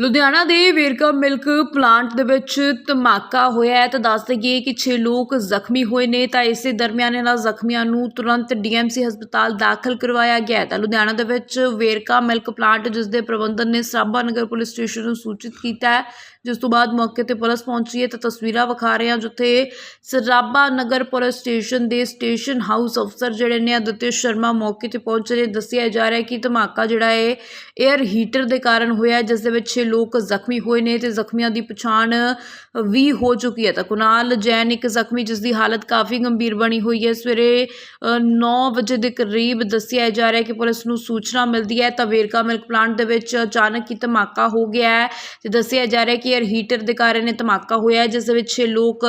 ਲੁਧਿਆਣਾ ਦੇ Verka milk plant ਦੇ ਵਿੱਚ ਧਮਾਕਾ ਹੋਇਆ ਹੈ। ਤਾਂ ਦੱਸ ਦਈਏ ਕਿ 6 ਲੋਕ ਜ਼ਖਮੀ ਹੋਏ ਨੇ। ਤਾਂ ਇਸੇ ਦਰਮਿਆਨ ਇਹਨਾਂ ਜ਼ਖਮੀਆਂ ਨੂੰ ਤੁਰੰਤ ਡੀਐਮਸੀ ਹਸਪਤਾਲ ਦਾਖਲ ਕਰਵਾਇਆ ਗਿਆ ਤਾਂ ਲੁਧਿਆਣਾ ਦੇ ਵਿੱਚ ਵੇਰਕਾ ਮਿਲਕ ਪਲਾਂਟ, ਜਿਸ ਦੇ ਪ੍ਰਬੰਧਨ ਨੇ ਸਰਾਭਾ ਨਗਰ ਪੁਲਿਸ ਸਟੇਸ਼ਨ ਨੂੰ ਸੂਚਿਤ ਕੀਤਾ ਹੈ ਜਿਸ ਤੋਂ ਬਾਅਦ ਮੌਕੇ ਤੇ ਪੁਲਿਸ ਪਹੁੰਚੀ ਹੈ ਤਾਂ ਤਸਵੀਰਾਂ ਵਿਖਾ ਰਹੇ ਹਾਂ, ਜਿੱਥੇ ਸਰਾਭਾ ਨਗਰ ਪੁਲਿਸ ਸਟੇਸ਼ਨ ਦੇ ਸਟੇਸ਼ਨ ਹਾਊਸ ਅਫਸਰ ਜਿਹੜੇ ਨੇ ਅਦਿੱਤਿਆ ਸ਼ਰਮਾ ਮੌਕੇ ਤੇ ਪਹੁੰਚੇ ਨੇ ਦੱਸਿਆ ਜਾ ਰਿਹਾ ਹੈ ਕਿ ਧਮਾਕਾ ਜਿਹੜਾ ਹੈ 에ਅਰ ਹੀਟਰ ਦੇ ਕਾਰਨ ਹੋਇਆ ਜਿਸ ਦੇ ਵਿੱਚ ਛੇ ਲੋਕ ਜ਼ਖਮੀ ਹੋਏ ਨੇ ਤੇ ਜ਼ਖਮੀਆਂ ਦੀ ਪਛਾਣ ਵੀ ਹੋ ਚੁੱਕੀ ਹੈ। ਤਾਂ ਕੁਨਾਲ ਜੈਨ ਇੱਕ ਜ਼ਖਮੀ, ਜਿਸ ਦੀ ਹਾਲਤ ਕਾਫੀ ਗੰਭੀਰ ਬਣੀ ਹੋਈ ਹੈ। ਸਵੇਰੇ 9 ਵਜੇ ਦੇ ਕਰੀਬ ਦੱਸਿਆ ਜਾ ਰਿਹਾ ਹੈ ਕਿ ਪੁਲਿਸ ਨੂੰ ਸੂਚਨਾ ਮਿਲਦੀ ਹੈ। ਤਾਂ ਵੇਰਕਾ ਮਿਲਕ ਪਲਾਂਟ ਦੇ ਵਿੱਚ ਅਚਾਨਕ ਹੀ ਧਮਾਕਾ ਹੋ ਗਿਆ ਹੈ ਤੇ ਦੱਸਿਆ ਜਾ ਰਿਹਾ ਹੈ ਕਿ 에ਅਰ ਹੀਟਰ ਦੇ ਕਾਰਨ ਇਹ ਧਮਾਕਾ ਹੋਇਆ ਹੈ ਜਿਸ ਦੇ ਵਿੱਚ ਛੇ ਲੋਕ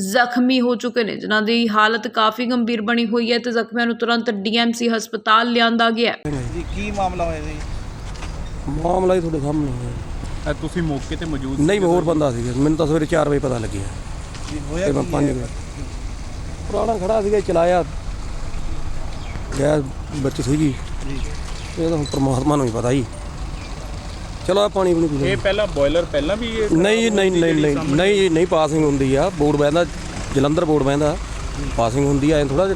ਜ਼ਖਮੀ ਹੋ ਚੁੱਕੇ ਨੇ ਜਿਨ੍ਹਾਂ ਦੀ ਹਾਲਤ ਕਾਫੀ ਗੰਭੀਰ ਬਣੀ ਹੋਈ ਹੈ ਤੇ ਜ਼ਖਮੀਆਂ ਨੂੰ ਤੁਰੰਤ ਡੀਐਮਸੀ ਹਸਪਤਾਲ ਲਿਆਂਦਾ ਗਿਆ ਹੈ। ਜੀ ਕੀ ਮਾਮਲਾ ਹੋਇਆ ਜੀ? ਮਾਮਲਾ ਹੀ ਤੁਹਾਡੇ ਸਾਹਮਣੇ ਹੈ ਅ, ਤੁਸੀਂ ਮੌਕੇ ਤੇ ਮੌਜੂਦ ਨਹੀਂ ਹੋਰ ਬੰਦਾ ਸੀਗਾ। ਮੈਨੂੰ ਤਾਂ ਸਵੇਰੇ 4 ਵਜੇ ਪਤਾ ਲੱਗਿਆ। ਜੀ ਹੋਇਆ ਤੇ ਮੈਂ ਕੀ 5 ਹੈ? ਵਜੇ ਪੁਰਾਣਾ ਖੜਾ ਸੀਗਾ ਚਲਾਇਆ। ਗੈਸ ਵਿੱਚ ਸੀਗੀ। ਜੀ। ਇਹ ਤਾਂ ਹੁਣ ਪ੍ਰਮਾਤਮਾ ਨੂੰ ਹੀ ਪਤਾ ਹੀ। ਚਲੋ ਆਹ ਪਾਣੀ ਵੀ ਨਹੀਂ ਇਹ ਪਹਿਲਾਂ ਬੋਇਲਰ ਪਹਿਲਾਂ ਵੀ ਇਹ ਨਹੀਂ ਨਹੀਂ ਨਹੀਂ ਨਹੀਂ ਨਹੀਂ ਜੀ, ਨਹੀਂ ਪਾਸਿੰਗ ਹੁੰਦੀ ਆ। ਬੋਰਡ ਬਹਿੰਦਾ ਜਲੰਧਰ ਬੋਰਡ ਬਹਿੰਦਾ। ਪਾਸਿੰਗ ਹੁੰਦੀ ਆ ਐ ਥੋੜਾ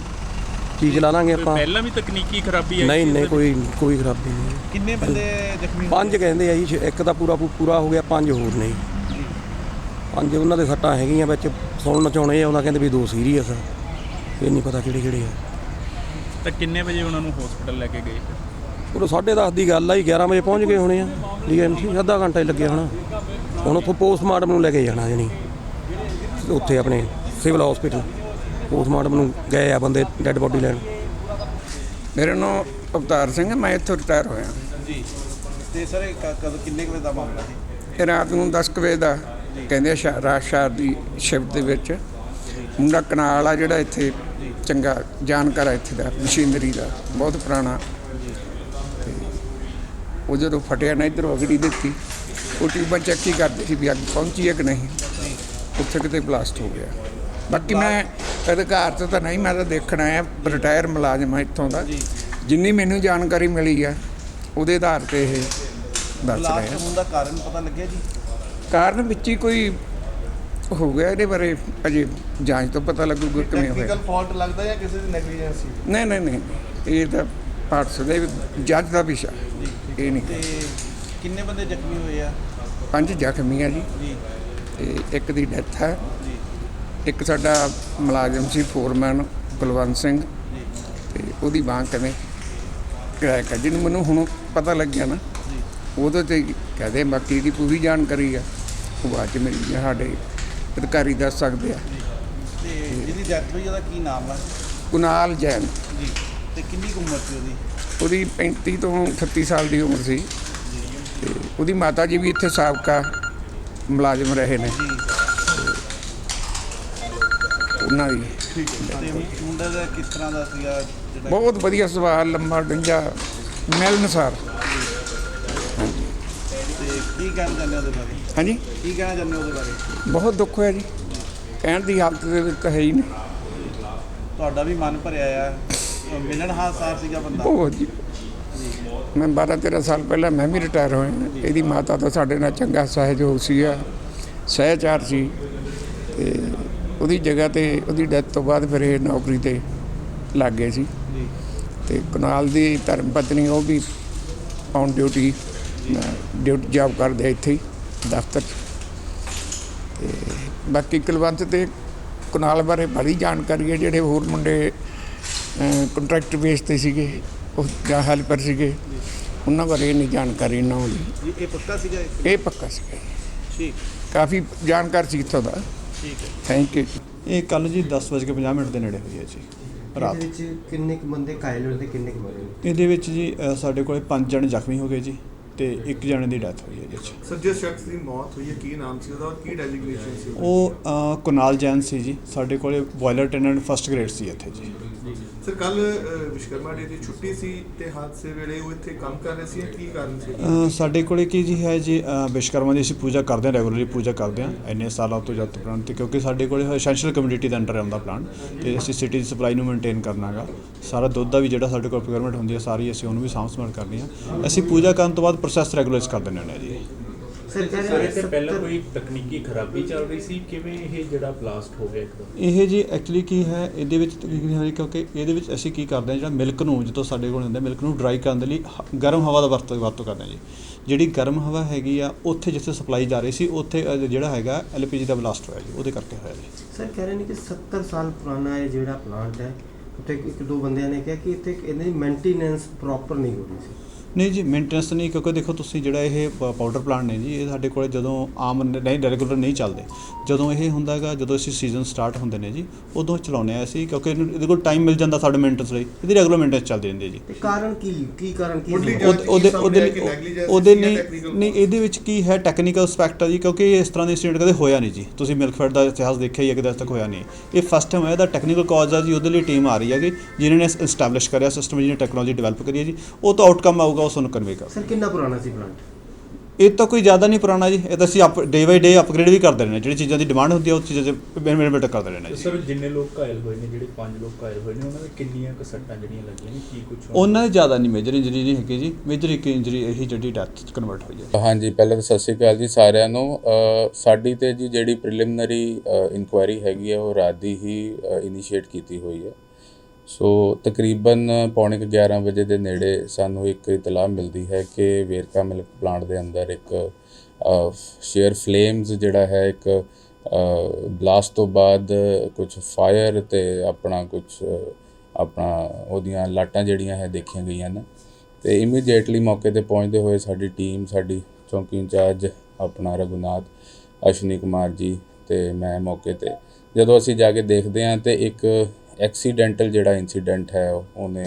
ਚੀਜ਼ ਲਾ ਲਾਂਗੇ ਆਪਾਂ। ਪਹਿਲਾਂ ਵੀ ਤਕਨੀਕੀ ਖਰਾਬੀ ਹੈ ਨਹੀਂ ਨਹੀਂ ਕੋਈ ਕੋਈ ਖਰਾਬੀ ਨਹੀਂ। ਕਿੰਨੇ ਬੰਦੇ ਜ਼ਖਮੀ? ਪੰਜ ਕਹਿੰਦੇ ਆ ਜੀ ਇੱਕ ਤਾਂ ਪੂਰਾ ਪੂਰਾ ਹੋ ਗਿਆ ਪੰਜ ਹੋਰ ਨੇ। ਪੰਜ ਉਹਨਾਂ ਦੇ ਸੱਟਾਂ ਹੈਗੀਆਂ ਵਿੱਚ ਸੁਣਨ ਚ ਆਉਣੇ ਆ ਉਹਨਾਂ ਕਹਿੰਦੇ ਵੀ ਦੋ ਸੀਰੀਅਸ ਆ। ਇਹ ਨਹੀਂ ਪਤਾ ਕਿਹੜੇ ਕਿਹੜੇ ਆ। ਤਾਂ ਕਿੰਨੇ ਵਜੇ ਉਹਨਾਂ ਨੂੰ ਹਸਪੀਟਲ ਲੈ ਕੇ ਗਏ? ਉਹ 10:30 ਦੀ ਗੱਲ ਆ ਜੀ 11 ਵਜੇ ਪਹੁੰਚ ਗਏ ਹੋਣੇ ਆ। ਡੀਐਮਸੀ ਅੱਧਾ ਘੰਟਾ ਹੀ ਲੱਗਿਆ ਹੋਣਾ। ਹੁਣ ਉੱਥੋਂ ਪੋਸਟਮਾਰਟਮ ਨੂੰ ਲੈ ਕੇ ਜਾਣਾ ਜਣੀ। ਉੱਥੇ ਆਪਣੇ ਸਿਵਲ ਹਸਪੀਟਲ। ਪੋਸਟਮਾਰਟਮ ਨੂੰ ਗਏ ਆ ਬੰਦੇ ਡੈੱਡ ਬੋਡੀ ਲੈਣ। ਮੇਰਾ ਨਾਮ ਅਵਤਾਰ ਸਿੰਘ ਹੈ ਮੈਂ ਇੱਥੋਂ ਰਿਟਾਇਰ ਹੋਇਆ। ਜੀ। ਤੇ ਸਰ ਕਦੋਂ ਕਿੰਨੇ ਵਜੇ ਦਾ ਮਾਮਲਾ ਸੀ? ਇਹ ਰਾਤ ਨੂੰ 10 ਕੁ ਵਜੇ ਦਾ ਕਹਿੰਦੇ ਆ ਸ਼ਾ- ਰਾਤ ਸ਼ਾਰ ਦੀ ਸ਼ਿਫਟ ਦੇ ਵਿੱਚ। ਮੁੰਡਾ ਕਨਾਲ ਆ ਜਿਹੜਾ ਇੱਥੇ ਚੰਗਾ ਜਾਣਕਾਰ ਆ ਇੱਥੇ ਦਾ ਮਸ਼ੀਨਰੀ ਦਾ ਬਹੁਤ ਪੁਰਾਣਾ ਉਹ ਜਦੋਂ ਫਟਿਆ ਨਾ ਇੱਧਰੋਂ ਅਗੜੀ ਦਿੱਤੀ ਉਹ ਟਿਊਬਾਂ ਚੈੱਕ ਹੀ ਕਰਦੇ ਸੀ ਵੀ ਅੱਗ ਪਹੁੰਚੀ ਹੈ ਕਿ ਨਹੀਂ। ਉੱਥੇ ਕਿਤੇ ਬਲਾਸਟ ਹੋ ਗਿਆ। ਬਾਕੀ ਮੈਂ ਅਧਿਕਾਰ ਤੋਂ ਤਾਂ ਨਹੀਂ ਮੈਂ ਤਾਂ ਦੇਖਣ ਆਇਆ ਰਿਟਾਇਰ ਮੁਲਾਜ਼ਮ ਆ ਇੱਥੋਂ ਦਾ। ਜਿੰਨੀ ਮੈਨੂੰ ਜਾਣਕਾਰੀ ਮਿਲੀ ਆ ਉਹਦੇ ਆਧਾਰ ਤੇ ਇਹ ਦੱਸ ਰਹੇ। ਬਲਾਸਟ ਹੋਣ ਦਾ ਕਾਰਨ ਪਤਾ ਲੱਗਿਆ ਜੀ? ਕਾਰਨ ਵਿੱਚ ਹੀ ਕੋਈ ਹੋ ਗਿਆ ਇਹਦੇ ਬਾਰੇ ਅਜੇ ਜਾਂਚ ਤੋਂ ਪਤਾ ਲੱਗੂਗਾ ਕਿਵੇਂ ਹੋਇਆ। ਟੈਕਨੀਕਲ ਫਾਲਟ ਲੱਗਦਾ ਜਾਂ ਕਿਸੇ ਦੀ ਨੈਗਲੀਜੈਂਸ ਨਹੀਂ ਨਹੀਂ ਨਹੀਂ ਇਹ ਤਾਂ ਪਾਰਟਸ ਦੇ ਜੱਜ ਦਾ ਵਿਸ਼ਾ ਇਹ ਨਹੀਂ। ਤੇ ਕਿੰਨੇ ਬੰਦੇ ਜ਼ਖਮੀ ਹੋਏ ਆ? ਪੰਜ ਜ਼ਖਮੀ ਆ ਜੀ। ਜੀ। ਤੇ ਇੱਕ ਦੀ ਡੈਥ ਹੈ। ਜੀ। ਇੱਕ ਸਾਡਾ ਮੁਲਾਜ਼ਮ ਸੀ ਫੋਰਮੈਨ ਕੁਲਵੰਤ ਸਿੰਘ। ਜੀ। ਤੇ ਉਹਦੀ ਬਾਂਹ ਕਿਵੇਂ ਕਰੈਕ ਜਿਹਨੂੰ ਮੈਨੂੰ ਹੁਣ ਪਤਾ ਲੱਗਿਆ ਨਾ ਜੀ। ਉਹਦੇ ਤੇ ਕਹਦੇ ਬਾਕੀ ਦੀ ਪੂਰੀ ਜਾਣਕਾਰੀ ਆ। ਉਹ ਬਾਅਦ ਚ ਮੇਰੀ ਸਾਡੇ ਅਧਿਕਾਰੀ ਦੱਸ ਸਕਦੇ ਆ। ਤੇ ਜਿਹਦੀ ਡੈਥ ਹੋਈ ਉਹਦਾ ਕੀ ਨਾਮ ਆ? ਕੁਨਾਲ ਜੈਨ। ਜੀ। ਤੇ ਕਿੰਨੀ ਕੁ ਉਮਰ ਸੀ ਉਹਦੀ? ਉਹਦੀ 35 ਤੋਂ 38 ਸਾਲ ਦੀ ਉਮਰ ਸੀ। ਤੇ ਉਹਦੀ ਮਾਤਾ ਜੀ ਵੀ ਇੱਥੇ ਸਾਬਕਾ ਮੁਲਾਜ਼ਮ ਰਹੇ ਨੇ। ਉਹਨਾਂ ਦੀ ਤੇ ਮੁੰਡੇ ਦਾ ਕਿਸ ਤਰ੍ਹਾਂ ਦਾ ਸੀਗਾ ਜਿਹੜਾ ਬਹੁਤ ਵਧੀਆ ਸੁਭਾਅ ਲੰਮਾ ਡੰਜਾ ਮਿਲਨਸਾਰ ਤੇ ਕੀ ਕਹਿਣਾ ਚਾਹੁੰਦੇ ਹੋ ਉਹਦੇ ਬਾਰੇ? ਹਾਂਜੀ? ਕੀ ਕਹਿਣਾ ਚਾਹੁੰਦੇ ਉਹਦੇ ਬਾਰੇ? ਬਹੁਤ ਦੁੱਖ ਹੋਇਆ ਜੀ। ਕਹਿਣ ਦੀ ਹਾਲਤ ਦੇ ਵਿੱਚ ਤਾਂ ਹੈ ਹੀ ਨਹੀਂ। ਤੁਹਾਡਾ ਵੀ ਮਨ ਭਰਿਆ ਆ। ਸੀਗਾ ਬੰਦਾ? ਬਹੁਤ ਜੀ। ਮੈਂ 12 13 ਸਾਲ ਪਹਿਲਾਂ ਮੈਂ ਵੀ ਰਿਟਾਇਰ ਹੋਇਆ। ਇਹਦੀ ਮਾਤਾ ਤਾਂ ਸਾਡੇ ਨਾਲ ਚੰਗਾ ਸਹਿਯੋਗ ਸੀਗਾ ਸਹਿਚਾਰ ਸੀ। ਤੇ ਉਹਦੀ ਜਗ੍ਹਾ ਤੇ ਉਹਦੀ ਡੈਥ ਤੋਂ ਬਾਅਦ ਫਿਰ ਇਹ ਨੌਕਰੀ ਤੇ ਲੱਗ ਗਏ ਸੀ। ਤੇ ਕੁਨਾਲ ਦੀ ਧਰਮ ਪਤਨੀ ਉਹ ਵੀ ਔਨ ਡਿਊਟੀ ਡਿਊਟੀ ਜੌਬ ਕਰਦੇ ਇੱਥੇ ਹੀ ਦਫ਼ਤਰ। ਤੇ ਬਾਕੀ ਕੁਲਵੰਤ ਤੇ ਕੁਨਾਲ ਬਾਰੇ ਬੜੀ ਜਾਣਕਾਰੀ ਹੈ। ਜਿਹੜੇ ਹੋਰ ਮੁੰਡੇ ਕੰਟਰੈਕਟ ਬੇਸ ਤੇ ਸੀਗੇ ਉਹ ਜਾਂ ਹੈਲਪਰ ਸੀਗੇ। ਉਹਨਾਂ ਬਾਰੇ ਨਹੀਂ ਜਾਣਕਾਰੀ ਨਾ ਹੋਈ। ਜੀ ਇਹ ਪੱਕਾ ਸੀਗਾ ਇਹ? ਪੱਕਾ ਸੀਗਾ। ਠੀਕ। ਕਾਫੀ ਜਾਣਕਾਰ ਸੀ ਇੱਥੋਂ ਦਾ। ਠੀਕ ਹੈ। ਥੈਂਕ ਯੂ ਇਹ ਕੱਲ ਜੀ 10:50 ਮਿੰਟ ਦੇ ਨੇੜੇ ਹੋਈ ਹੈ ਜੀ। ਰਾਤ। ਇਹਦੇ ਵਿੱਚ ਕਿੰਨੇ ਕੁ ਬੰਦੇ ਘਾਇਲ ਹੋਏ ਤੇ ਕਿੰਨੇ ਕੁ ਮਰੇ? ਇਹਦੇ ਵਿੱਚ ਜੀ ਸਾਡੇ ਕੋਲੇ ਪੰਜ ਜਣੇ ਜ਼ਖਮੀ ਹੋ ਗਏ ਜੀ ਤੇ ਇੱਕ ਜਣੇ ਦੀ ਡੈਥ ਹੋਈ ਹੈ ਜੀ। ਸਰ ਜਿਸ ਸ਼ਖਸ ਦੀ ਮੌਤ ਹੋਈ ਹੈ ਕੀ ਨਾਮ ਸੀ ਉਹਦਾ? ਔਰ ਕੀ ਡੈਜ਼ਿਗਨੇਸ਼ਨ ਸੀ? ਉਹ ਕੁਨਾਲ ਜੈਨ ਸੀ ਜੀ। ਸਾਡੇ ਕੋਲੇ ਬੋਇਲਰ ਟੈਨੈਂਟ ਫਸਟ ਗ੍ਰੇਡ ਸੀ ਇੱਥੇ ਜੀ। ਸਰ, ਕੱਲ ਵਿਸ਼ਕਰਮਾ ਡੇ ਦੀ ਛੁੱਟੀ ਸੀ ਤੇ ਹਾਦਸੇ ਵੇਲੇ ਉਹ ਇੱਥੇ ਕੰਮ ਕਰ ਰਹੇ ਸੀ ਕੀ ਕਾਰਨ ਸੀ? ਸਾਡੇ ਕੋਲੇ ਕੀ ਜੀ ਹੈ ਜੀ ਵਿਸ਼ਕਰਮਾ ਦੀ ਅਸੀਂ ਪੂਜਾ ਕਰਦੇ ਹਾਂ, ਰੈਗੂਲਰਲੀ ਪੂਜਾ ਕਰਦੇ ਹਾਂ, ਇੰਨੇ ਸਾਲਾਂ ਤੋਂ ਜਦ ਤੋਂ ਤੇ, ਕਿਉਂਕਿ ਸਾਡੇ ਕੋਲੇ ਐਸੈਂਸ਼ੀਅਲ ਕਮਿਊਨਿਟੀ ਦੇ ਅੰਡਰ ਆਉਂਦਾ ਪਲਾਂਟ ਤੇ ਅਸੀਂ ਸਿਟੀ ਦੀ ਸਪਲਾਈ ਨੂੰ ਮੇਨਟੇਨ ਕਰਨਾਗਾ ਸਾਰਾ ਦੁੱਧ ਦਾ ਵੀ ਜਿਹੜਾ ਸਾਡੇ ਕੋਲ ਪ੍ਰੋਕਿਊਰਮੈਂਟ ਹੁੰਦੀ ਹੈ, ਸਾਰੀ ਅਸੀਂ ਉਹਨੂੰ ਵੀ ਸਾਂਭ ਸੰਭਾਲ ਕਰਨੀ ਆ ਅਸੀਂ ਪੂਜਾ ਕਰਨ ਤੋਂ ਬਾਅਦ ਪ੍ਰੋਸੈਸ ਰੈਗੂਲਰਾਈਜ਼ ਕਰ ਦਿੰਦੇ ਹੁੰਦੇ ਹਾਂ ਜੀ। ਸਰ ਇੱਥੇ ਪਹਿਲਾਂ 70 ਕੋਈ ਤਕਨੀਕੀ ਖਰਾਬੀ ਚੱਲ ਰਹੀ ਸੀ? ਕਿਵੇਂ ਇਹ ਜਿਹੜਾ ਬਲਾਸਟ ਹੋ ਗਿਆ ਇੱਕਦਮ? ਇਹ ਜੀ ਐਕਚੁਅਲੀ ਕੀ ਹੈ ਇਹਦੇ ਵਿੱਚ ਤਕਨੀਕ ਹੈ ਕਿਉਂਕਿ ਇਹਦੇ ਵਿੱਚ ਅਸੀਂ ਕੀ ਕਰਦੇ ਹਾਂ ਜਿਹੜਾ ਮਿਲਕ ਨੂੰ ਜਦੋਂ ਸਾਡੇ ਕੋਲ ਹੁੰਦਾ ਮਿਲਕ ਨੂੰ ਡਰਾਈ ਕਰਨ ਦੇ ਲਈ ਹ- ਗਰਮ ਹਵਾ ਦਾ ਵਰਤੋਂ ਵਰਤੋਂ ਕਰਦੇ ਹਾਂ ਜੀ। ਜਿਹੜੀ ਗਰਮ ਹਵਾ ਹੈਗੀ ਆ ਉੱਥੇ ਜਿੱਥੇ ਸਪਲਾਈ ਜਾ ਰਹੀ ਸੀ ਉੱਥੇ ਅ, ਜਿਹੜਾ ਹੈਗਾ ਐਲਪੀਜੀ ਦਾ ਬਲਾਸਟ ਹੋਇਆ ਜੀ ਉਹਦੇ ਕਰਕੇ ਹੋਇਆ ਜੀ। ਸਰ ਕਹਿ ਰਹੇ ਨੇ ਕਿ 70 ਸਾਲ ਪੁਰਾਣਾ ਇਹ ਜਿਹੜਾ ਪਲਾਂਟ ਹੈ ਉੱਥੇ ਇੱਕ ਦੋ ਬੰਦਿਆਂ ਨੇ ਕਿਹਾ ਕਿ ਇੱਥੇ ਇਹਨਾਂ ਦੀ ਮੇਨਟੇਨੈਂਸ ਪ੍ਰੋਪਰ ਨਹੀਂ ਹੋ ਰਹੀ ਸੀ। ਨਹੀਂ ਜੀ ਮੇਨਟੇਨੈਂਸ ਨਹੀਂ ਕਿਉਂਕਿ ਦੇਖੋ ਤੁਸੀਂ ਜਿਹੜਾ ਇਹ ਪ- ਪਾਊਡਰ ਪਲਾਂਟ ਨੇ ਜੀ ਇਹ ਸਾਡੇ ਕੋਲੇ ਜਦੋਂ ਆਮ ਨਹੀਂ ਰੈਗੂਲਰ ਨਹੀਂ ਚੱਲਦੇ। ਜਦੋਂ ਇਹ ਹੁੰਦਾ ਹੈਗਾ ਜਦੋਂ ਅਸੀਂ ਸੀਜ਼ਨ ਸਟਾਰਟ ਹੁੰਦੇ ਨੇ ਜੀ ਉਦੋਂ ਚਲਾਉਂਦੇ ਆ ਅਸੀਂ ਕਿਉਂਕਿ ਇਹਨੂੰ- ਇਹਦੇ ਕੋਲ ਟਾਈਮ ਮਿਲ ਜਾਂਦਾ ਸਾਡੇ ਮੇਨਟੇਨੈਂਸ ਲਈ। ਇਹਦੀ ਰੈਗੂਲਰ ਮੇਨਟੇਨੈਂਸ ਚੱਲਦੀ ਰਹਿੰਦੀ ਹੈ ਜੀ। ਤੇ ਕਾਰਨ ਕੀ ਕੀ ਕਾਰਨ ਕੀ ਉਹਦੇ ਉਹਦੇ ਉਹਦੇ ਨਹੀਂ ਨਹੀਂ ਇਹਦੇ ਵਿੱਚ ਕੀ ਹੈ ਟੈਕਨੀਕਲ ਐਸਪੈਕਟ ਹੈ ਜੀ ਕਿਉਂਕਿ ਇਸ ਤਰ੍ਹਾਂ ਦੀ ਇੰਸੀਡੈਂਟ ਕਦੇ ਹੋਇਆ ਨਹੀਂ ਜੀ। ਤੁਸੀਂ ਮਿਲਕਫੈਡ ਦਾ ਇਤਿਹਾਸ ਦੇਖਿਆ ਹੀ ਹੈ ਕਿ ਅੱਜ ਤੱਕ ਹੋਇਆ ਨਹੀਂ। ਇਹ ਫਸਟ ਟਾਈਮ ਹੋਇਆ ਇਹਦਾ ਟੈਕਨੀਕਲ ਕਾਜ਼ ਆ ਜੀ ਉਹਦੇ ਲਈ ਟੀਮ ਆ ਰਹੀ ਹੈ ਕਿ ਜਿਨ੍ਹਾਂ ਨੇ ਐਸਟੈਬਲਿਸ਼ ਕਰਿਆ ਸਿਸਟਮ ਜਿਹਨੇ ਟੈਕਨੋਲੋਜੀ ਡਿਵੈਲਪ ਕਰੀ ਹੈ ਜੀ। ਉਹ ਤਾਂ ਆਊਟਕਮ ਆਊਗਾ ਉਹ ਤੁਹਾਨੂੰ ਕਨਵੇ ਕਰ ਸਰ ਕਿੰਨਾ ਪੁਰਾਣਾ ਸੀ ਪਲਾਂਟ ਇਹ ਤਾਂ ਕੋਈ ਜ਼ਿਆਦਾ ਨਹੀਂ ਪੁਰਾਣਾ ਜੀ। ਇਹ ਤਾਂ ਅਸੀਂ ਡੇ ਬਾਈ ਡੇ ਅਪਗ੍ਰੇਡ ਵੀ ਕਰਦੇ ਰਹਿੰਦੇ ਜਿਹੜੀ ਚੀਜ਼ਾਂ ਦੀ ਡਿਮਾਂਡ ਹੁੰਦੀ ਹੈ ਉਹ ਚੀਜ਼ਾਂ 'ਚ ਬੈਨੀਫਿਟ ਕਰਦੇ ਰਹਿੰਦੇ ਜੀ। ਸਰ ਜਿੰਨੇ ਲੋਕ ਘਾਇਲ ਹੋਏ ਨੇ ਜਿਹੜੇ ਪੰਜ ਲੋਕ ਘਾਇਲ ਹੋਏ ਨੇ ਉਹਨਾਂ ਦੇ ਕਿੰਨੀਆਂ ਕੁ ਸੱਟਾਂ ਜਿਹੜੀਆਂ ਲੱਗੀਆਂ ਨੇ ਕੀ ਕੁਝ ਉਹਨਾਂ ਦੀ ਜ਼ਿਆਦਾ ਨਹੀਂ ਮੇਜਰ ਇੰਜਰੀ ਨਹੀਂ ਹੈਗੀ ਜੀ। ਮੇਜਰ ਇੱਕ ਇੰਜਰੀ ਇਹੀ ਜਿਹੜੀ ਡੈਥ ਕਨਵਰਟ ਹੋਈ ਹੈ ਹਾਂਜੀ ਪਹਿਲਾਂ ਤਾਂ ਸਤਿ ਸ਼੍ਰੀ ਅਕਾਲ ਜੀ ਸਾਰਿਆਂ ਨੂੰ। ਅ, ਸਾਡੀ ਤੇ ਜੀ ਜਿਹੜੀ ਪ੍ਰੀਲਿਮਿਨਰੀ ਇਨਕੁਆਇਰੀ ਹੈਗੀ ਹੈ ਉਹ ਰਾਤ ਦੀ ਹੀ ਇਨੀਸ਼ੀਏਟ ਕੀਤੀ ਹੋਈ ਹੈ। ਸੋ ਤਕਰੀਬਨ ਪੌਣੇ ਕੁ 11 ਵਜੇ ਦੇ ਨੇੜੇ ਸਾਨੂੰ ਇੱਕ ਇਤਲਾਹ ਮਿਲਦੀ ਹੈ ਕਿ ਵੇਰਕਾ ਮਿਲਕ ਪਲਾਂਟ ਦੇ ਅੰਦਰ ਇੱਕ ਸ਼ੇਅਰ ਫਲੇਮਸ ਜਿਹੜਾ ਹੈ, ਇੱਕ ਬਲਾਸਟ ਤੋਂ ਬਾਅਦ ਕੁਝ ਫਾਇਰ ਤੇ ਆਪਣਾ ਕੁਝ ਆਪਣਾ ਉਹਦੀਆਂ ਲਾਟਾਂ ਜਿਹੜੀਆਂ ਹੈ ਦੇਖੀਆਂ ਗਈਆਂ ਨੇ। ਤੇ ਇਮੀਡੀਏਟਲੀ ਮੌਕੇ ਤੇ ਪਹੁੰਚਦੇ ਹੋਏ ਸਾਡੀ ਟੀਮ ਸਾਡੀ ਚੌਂਕੀ ਇੰਚਾਰਜ, ਆਪਣਾ ਰਘੁਨਾਥ ਅਸ਼ਵਨੀ ਕੁਮਾਰ ਜੀ ਤੇ ਮੈਂ ਮੌਕੇ ਤੇ। ਜਦੋਂ ਅਸੀਂ ਜਾ ਕੇ ਦੇਖਦੇ ਹਾਂ ਤੇ ਇੱਕ ਐਕਸੀਡੈਂਟਲ ਜਿਹੜਾ ਇਨਸੀਡੈਂਟ ਹੈ, ਉਹਨੇ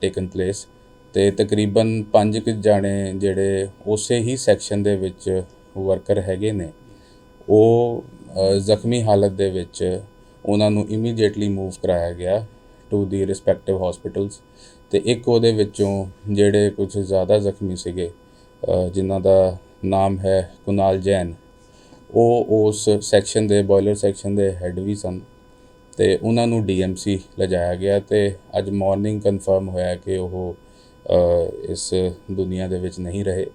ਟੇਕਨ ਪਲੇਸ ਤੇ ਤਕਰੀਬਨ ਪੰਜ ਕੁ ਜਾਣੇ ਜਿਹੜੇ ਉਸੇ ਹੀ ਸੈਕਸ਼ਨ ਦੇ ਵਿੱਚ ਵਰਕਰ ਹੈਗੇ ਨੇ, ਉਹ ਜ਼ਖਮੀ ਹਾਲਤ ਦੇ ਵਿੱਚ ਉਹਨਾਂ ਨੂੰ ਇਮੀਡੀਏਟਲੀ ਮੂਵ ਕਰਾਇਆ ਗਿਆ ਟੂ ਦੀ ਰਿਸਪੈਕਟਿਵ ਹਸਪੀਟਲਸ ਤੇ ਇੱਕ ਉਹਦੇ ਵਿੱਚੋਂ ਜਿਹੜੇ ਕੁਝ ਜ਼ਿਆਦਾ ਜ਼ਖਮੀ ਸੀਗੇ ਜਿਨ੍ਹਾਂ ਦਾ ਨਾਮ ਹੈ ਕੁਨਾਲ ਜੈਨ, ਉਹ ਉਸ ਸੈਕਸ਼ਨ ਦੇ ਬੋਇਲਰ ਸੈਕਸ਼ਨ ਦੇ ਹੈੱਡ ਵੀ ਸਨ। ਤੇ ਉਹਨਾਂ ਨੂੰ ਡੀਐਮਸੀ ਲਿਜਾਇਆ ਗਿਆ ਤੇ ਅੱਜ ਮਾਰਨਿੰਗ ਕਨਫਰਮ ਹੋਇਆ ਕਿ ਉਹ ਇਸ ਦੁਨੀਆ ਦੇ ਵਿੱਚ ਨਹੀਂ ਰਹੇ।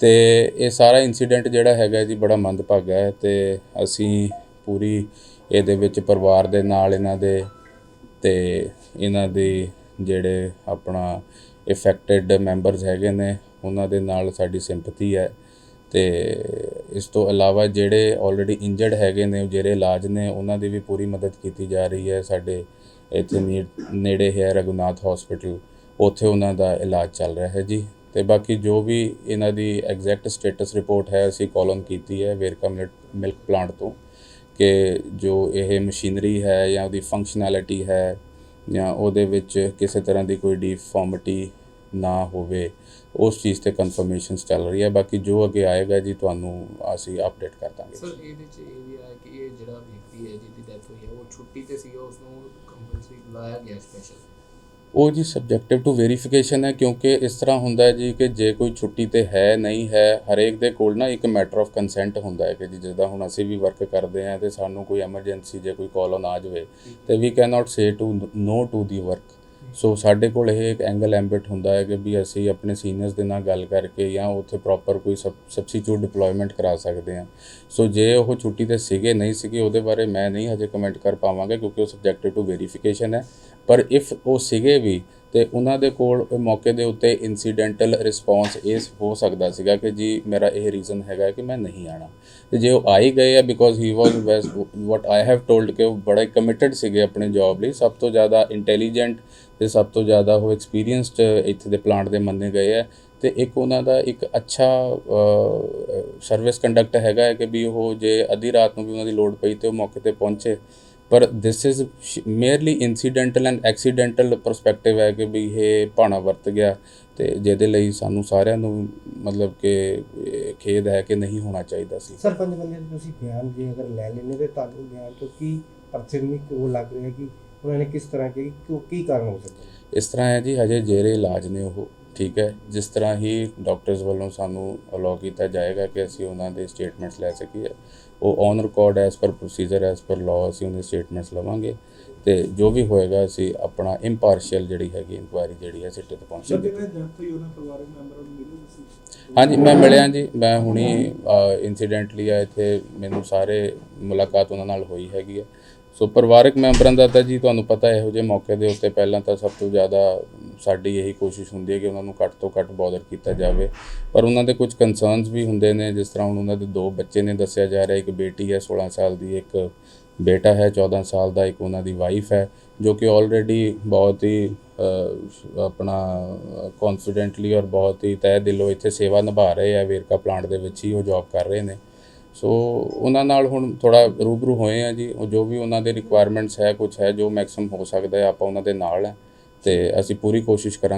ਤੇ ਇਹ ਸਾਰਾ ਇਨਸੀਡੈਂਟ ਜਿਹੜਾ ਹੈਗਾ ਜੀ ਬੜਾ ਮੰਦਭਾਗਾ ਹੈ ਤੇ ਅਸੀਂ ਪੂਰੀ ਇਹਦੇ ਵਿੱਚ ਪਰਿਵਾਰ ਦੇ ਨਾਲ ਇਹਨਾਂ ਦੇ ਤੇ ਇਹਨਾਂ ਦੇ ਜਿਹੜੇ ਆਪਣਾ ਇਫੈਕਟਡ ਮੈਂਬਰਸ ਹੈਗੇ ਨੇ, ਉਹਨਾਂ ਦੇ ਨਾਲ ਸਾਡੀ ਸਿੰਪਥੀ ਹੈ ਤੇ ਇਸ ਤੋਂ ਇਲਾਵਾ ਜਿਹੜੇ ਆਲਰੇਡੀ ਇੰਜਰਡ ਹੈਗੇ ਨੇ, ਜਿਹੜੇ ਇਲਾਜ ਨੇ, ਉਹਨਾਂ ਦੀ ਵੀ ਪੂਰੀ ਮਦਦ ਕੀਤੀ ਜਾ ਰਹੀ ਹੈ ਸਾਡੇ ਇੱਥੇ ਨੀ- ਨੇੜੇ ਹੈ ਰਘੁਨਾਥ ਹਸਪੀਟਲ ਉੱਥੇ ਉਹਨਾਂ ਦਾ ਇਲਾਜ ਚੱਲ ਰਿਹਾ ਹੈ ਜੀ। ਤੇ ਬਾਕੀ ਜੋ ਵੀ ਇਹਨਾਂ ਦੀ ਐਗਜ਼ੈਕਟ ਸਟੇਟਸ ਰਿਪੋਰਟ ਹੈ, ਅਸੀਂ ਕਾਲਮ ਕੀਤੀ ਹੈ ਵੇਰਕਾ ਮਿਲਕ ਮਿਲਕ ਪਲਾਂਟ ਤੋਂ, ਕਿ ਜੋ ਇਹ ਮਸ਼ੀਨਰੀ ਹੈ ਜਾਂ ਉਹਦੀ ਫੰਕਸ਼ਨੈਲਿਟੀ ਹੈ ਜਾਂ ਉਹਦੇ ਵਿੱਚ ਕਿਸੇ ਤਰ੍ਹਾਂ ਦੀ ਕੋਈ ਡਿਫਾਰਮਿਟੀ ਨਾ ਹੋਵੇ ਉਸ ਚੀਜ਼ ਤੇ ਕਨਫਰਮੇਸ਼ਨਸ ਚੱਲ ਰਹੀ ਹੈ। ਬਾਕੀ ਜੋ ਅੱਗੇ ਆਏਗਾ ਜੀ ਤੁਹਾਨੂੰ ਅਸੀਂ ਅਪਡੇਟ ਕਰ ਦਾਂਗੇ। ਸਰ ਇਹਦੇ ਚ ਇਹ ਵੀ ਹੈ ਕਿ ਇਹ ਜਿਹੜਾ ਵਿਅਕਤੀ ਹੈ ਜਿਹਦੀ ਡੈਥ ਹੋਈ ਹੈ ਉਹ ਛੁੱਟੀ ਤੇ ਸੀਗਾ ਉਸ ਨੂੰ ਕੰਪਲਸਰੀ ਬੁਲਾਇਆ ਗਿਆ ਸਪੈਸ਼ਲ ਉਹ ਜੀ ਸਬਜੈਕਟਿਵ ਟੂ ਵੈਰੀਫਿਕੇਸ਼ਨ ਹੈ ਕਿਉਂਕਿ ਇਸ ਤਰ੍ਹਾਂ ਹੁੰਦਾ ਹੈ ਜੀ ਕਿ ਜੇ ਕੋਈ ਛੁੱਟੀ ਤੇ ਹੈ ਨਹੀਂ ਹੈ ਹਰੇਕ ਦੇ ਕੋਲ ਨਾ ਇੱਕ ਮੈਟਰ ਆਫ ਕੰਸੈਂਟ ਹੁੰਦਾ ਹੈ ਕਿ ਜੀ ਜਿੱਦਾਂ ਹੁਣ ਅਸੀਂ ਵੀ ਵਰਕ ਕਰਦੇ ਹਾਂ ਤੇ ਸਾਨੂੰ ਕੋਈ ਐਮਰਜੈਂਸੀ ਜੇ ਕੋਈ ਕਾਲ ਔਨ ਆ ਜਾਵੇ ਤੇ we can not say to no to the work so ਸਾਡੇ ਕੋਲ ਇਹ ਇੱਕ ਐਂਗਲ ਐਂਬਿਟ ਹੁੰਦਾ ਹੈ ਕਿ ਵੀ ਅਸੀਂ ਆਪਣੇ ਸੀਨੀਅਰਸ ਦੇ ਨਾਲ ਗੱਲ ਕਰਕੇ ਜਾਂ ਉੱਥੇ ਪ੍ਰੋਪਰ ਕੋਈ ਸਬਸਟੀਟਿਊਟ ਡਿਪਲੋਇਮੈਂਟ ਕਰਾ ਸਕਦੇ ਹਾਂ। ਸੋ ਜੇ ਉਹ ਛੁੱਟੀ ਤੇ ਸੀਗੇ, ਨਹੀਂ ਸੀਗੇ, ਉਹਦੇ ਬਾਰੇ ਮੈਂ ਨਹੀਂ ਹਜੇ ਕਮੈਂਟ ਕਰ ਪਾਵਾਂਗਾ ਕਿਉਂਕਿ ਉਹ ਸਬਜੈਕਟਿਵ ਟੂ ਵੈਰੀਫਿਕੇਸ਼ਨ ਹੈ। ਪਰ ਇਫ ਉਹ ਸੀਗੇ ਵੀ ਤੇ ਉਹਨਾਂ ਦੇ ਕੋਲ ਮੌਕੇ ਦੇ ਉੱਤੇ ਇਨਸੀਡੈਂਟਲ ਰਿਸਪੌਂਸ ਇਹ ਹੋ ਸਕਦਾ ਸੀਗਾ ਕਿ ਜੀ ਮੇਰਾ ਇਹ ਰੀਜ਼ਨ ਹੈਗਾ ਕਿ ਮੈਂ ਨਹੀਂ ਆਣਾ ਤੇ ਜੇ ਉਹ ਆ ਹੀ ਗਏ ਆ because he was what I have told ਕਿ ਉਹ ਬੜੇ ਕਮਿਟਡ ਸੀਗੇ ਆਪਣੇ ਜੌਬ ਲਈ, ਸਭ ਤੋਂ ਜ਼ਿਆਦਾ ਇੰਟੈਲੀਜੈਂਟ ਤੇ ਸਭ ਤੋਂ ਜ਼ਿਆਦਾ ਉਹ ਐਕਸਪੀਰੀਅੰਸਡ ਇੱਥੇ ਦੇ ਪਲਾਂਟ ਦੇ ਮੰਨੇ ਗਏ ਆ। ਤੇ ਇੱਕ ਉਹਨਾਂ ਦਾ ਇੱਕ ਅੱਛਾ ਸਰਵਿਸ ਕੰਡਕਟ ਹੈਗਾ ਹੈ ਕਿ ਵੀ ਉਹ ਜੇ ਅੱਧੀ ਰਾਤ ਨੂੰ ਵੀ ਉਹਨਾਂ ਦੀ ਲੋੜ ਪਈ ਤੇ ਉਹ ਮੌਕੇ ਤੇ ਪਹੁੰਚੇ। ਪਰ this is merely incidental and accidental perspective ਹੈ ਕਿ ਵੀ ਇਹ ਭਾਣਾ ਵਰਤ ਗਿਆ ਤੇ ਜਿਹਦੇ ਲਈ ਸਾਨੂੰ ਸਾਰਿਆਂ ਨੂੰ ਮਤਲਬ ਕਿ ਖੇਦ ਹੈ ਕਿ ਨਹੀਂ ਹੋਣਾ ਚਾਹੀਦਾ ਸੀ। ਸਰ ਪੰਜ ਬੰਦੇ ਤੁਸੀਂ ਬਿਆਨ ਜੇ ਅਗਰ ਲੈ ਲੈਣੇ ਤੇ ਤੁਹਾਨੂੰ ਬਿਆਨ ਤੋਂ ਕੀ ਪ੍ਰਥਮਿਕ ਉਹ ਲੱਗ ਰਿਹਾ ਕਿ ਉਹਨਾਂ ਨੇ ਕਿਸ ਤਰ੍ਹਾਂ ਕੀ ਕੀ ਕਾਰਨ ਹੋ ਸਕਦਾ? ਇਸ ਤਰ੍ਹਾਂ ਹੈ ਜੀ ਹਜੇ ਜੇਰੇ ਇਲਾਜ ਨੇ ਉਹ ਠੀਕ ਹੈ। ਜਿਸ ਤਰ੍ਹਾਂ ਹੀ ਡਾਕਟਰਸ ਵੱਲੋਂ ਸਾਨੂੰ ਅਲਾਉ ਕੀਤਾ ਜਾਏਗਾ ਕਿ ਅਸੀਂ ਉਹਨਾਂ ਦੇ ਸਟੇਟਮੈਂਟਸ ਲੈ ਸਕੀਏ। ਉਹ on record as per procedure as per law ਅਸੀਂ ਉਹਦੇ ਸਟੇਟਮੈਂਟਸ ਲਵਾਂਗੇ ਤੇ ਜੋ ਵੀ ਹੋਏਗਾ ਅਸੀਂ ਆਪਣਾ ਇੰਪਾਰਸ਼ੀਅਲ ਜਿਹੜੀ ਹੈਗੀ ਇਨਕੁਆਇਰੀ ਜਿਹੜੀ ਹੈ ਸਿੱਟੇ ਤੇ ਪਹੁੰਚਾਂਗੇ। ਹਾਂਜੀ ਮੈਂ ਮਿਲਿਆ ਜੀ ਮੈਂ ਹੁਣੀ ਇਨਸੀਡੈਂਟਲੀ ਆ ਇੱਥੇ ਮੈਨੂੰ ਸਾਰੇ ਮੁਲਾਕਾਤ ਉਹਨਾਂ ਨਾਲ ਹੋਈ ਹੈਗੀ ਹੈ। ਸੋ ਪਰਿਵਾਰਕ ਮੈਂਬਰਾਂ ਦਾ ਤਾਂ ਜੀ ਤੁਹਾਨੂੰ ਪਤਾ ਇਹੋ ਜਿਹੇ ਮੌਕੇ ਦੇ ਉੱਤੇ ਪਹਿਲਾਂ ਤਾਂ ਸਭ ਤੋਂ ਜ਼ਿਆਦਾ ਸਾਡੀ ਇਹੀ ਕੋਸ਼ਿਸ਼ ਹੁੰਦੀ ਹੈ ਕਿ ਉਹਨਾਂ ਨੂੰ ਘੱਟ ਤੋਂ ਘੱਟ ਬੋਦਰ ਕੀਤਾ ਜਾਵੇ। ਪਰ ਉਹਨਾਂ ਦੇ ਕੁਝ ਕਨਸਰਨਸ ਵੀ ਹੁੰਦੇ ਨੇ, ਜਿਸ ਤਰ੍ਹਾਂ ਹੁਣ ਉਹਨਾਂ ਦੇ ਦੋ ਬੱਚੇ ਨੇ ਦੱਸਿਆ ਜਾ ਰਿਹਾ, ਇੱਕ ਬੇਟੀ ਹੈ 16 ਸਾਲ ਦੀ, ਇੱਕ ਬੇਟਾ ਹੈ 14 ਸਾਲ ਦਾ, ਇੱਕ ਉਹਨਾਂ ਦੀ ਵਾਈਫ ਹੈ, ਜੋ ਕਿ ਆਲਰੇਡੀ ਬਹੁਤ ਹੀ ਆਪਣਾ ਕੌਨਫੀਡੈਂਟਲੀ ਔਰ ਬਹੁਤ ਹੀ ਤਹਿ ਦਿਲੋਂ ਇੱਥੇ ਸੇਵਾ ਨਿਭਾ ਰਹੇ ਆ, ਵੇਰਕਾ ਪਲਾਂਟ ਦੇ ਵਿੱਚ ਹੀ ਉਹ ਜੌਬ ਕਰ ਰਹੇ ਨੇ। ਸੋ ਉਹਨਾਂ ਨਾਲ ਹੁਣ ਥੋੜਾ ਰੂਬਰੂ ਹੋਏ ਆ ਜੀ, ਉਹ ਜੋ ਵੀ ਉਹਨਾਂ ਦੇ ਰਿਕੁਆਇਰਮੈਂਟਸ ਹੈ ਕੁਝ ਹੈ ਜੋ ਮੈਕਸਿਮਮ ਹੋ ਸਕਦਾ ਹੈ, ਆਪਾਂ ਉਹਨਾਂ ਦੇ ਨਾਲ ਹੈ ਤੇ ਅਸੀਂ ਪੂਰੀ ਕੋਸ਼ਿਸ਼ ਕਰਾਂਗੇ